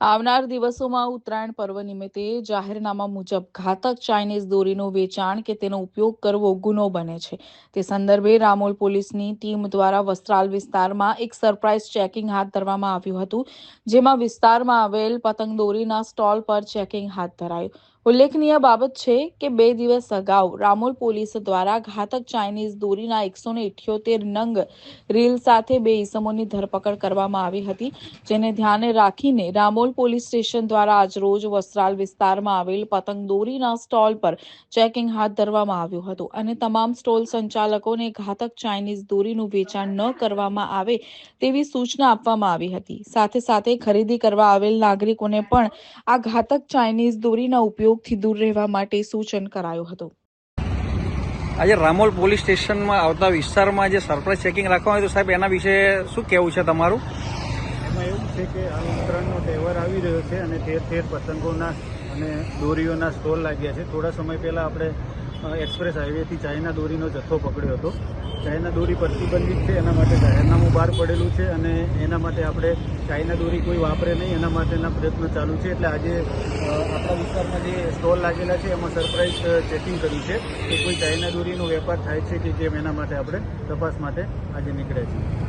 આવનાર દિવસોમાં ઉત્તરાયણ પર્વ નિમિત્તે જાહેરનામા મુજબ ઘાતક ચાઇનીઝ દોરીનું વેચાણ કે તેનો ઉપયોગ કરવો ગુનો બને છે. તે સંદર્ભે રામોલ પોલીસની ટીમ દ્વારા વસ્ત્રાલ વિસ્તારમાં એક સરપ્રાઇઝ ચેકિંગ હાથ ધરવામાં આવ્યું હતું, જેમાં વિસ્તારમાં આવેલ પતંગ દોરીના સ્ટોલ પર ચેકિંગ હાથ ધરાયું. ઉલ્લેખનીય બાબત છે કે બે દિવસ અગાઉ રામોલ પોલીસ દ્વારા ઘાતક ચાઇનીઝ દોરીના એકસો ને ઇઠ્યોતેર નંગ રીલ સાથે બે ઇસમોની ધરપકડ કરવામાં આવી હતી, જેને ધ્યાને રાખીને રામોલ પોલીસ સ્ટેશન દ્વારા આજરોજ વસ્ત્રાલ વિસ્તારમાં આવેલ પતંગ દોરીના સ્ટોલ પર ચેકિંગ હાથ ધરવામાં આવ્યું હતું અને તમામ સ્ટોલ સંચાલકોને ઘાતક ચાઇનીઝ દોરીનું વેચાણ ન કરવામાં આવે તેવી સૂચના આપવામાં આવી હતી. સાથે સાથે ખરીદી કરવા આવેલ નાગરિકોને પણ આ ઘાતક ચાઇનીઝ દોરીના ઉપયોગથી દૂર રહેવા માટે સૂચન કરાયું હતું. આજે રામોલ પોલીસ સ્ટેશનમાં આવતા વિસ્તારમાં જે સરપ્રાઇઝ ચેકિંગ રાખવામાં આવ્યું સાહેબ એના વિશે શું કહેવું છે તમારું? એમાં એવું છે કે આ ઉત્તરાયણનો તહેવાર આવી રહ્યો છે અને ઠેર ઠેર પતંગોના અને દોરીઓના સ્ટોલ લાગ્યા છે. થોડા સમય પહેલાં આપણે એક્સપ્રેસ હાઈવેથી ચાઇના દોરીનો જથ્થો પકડ્યો હતો. ચાઇના દોરી પ્રતિબંધિત છે એના માટે જાહેરનામું બહાર પડેલું છે અને એના માટે આપણે ચાઇના દોરી કોઈ વાપરે નહીં એના માટેના પ્રયત્નો ચાલુ છે. એટલે આજે આપણા વિસ્તારમાં જે સ્ટોલ લાગેલા છે, એમાં સરપ્રાઇઝ ચેકિંગ કર્યું છે. કે કોઈ ચાઇના દોરીનો વેપાર થાય છે કે જેમ એના માટે આપણે તપાસ માટે આજે નીકળ્યા છીએ.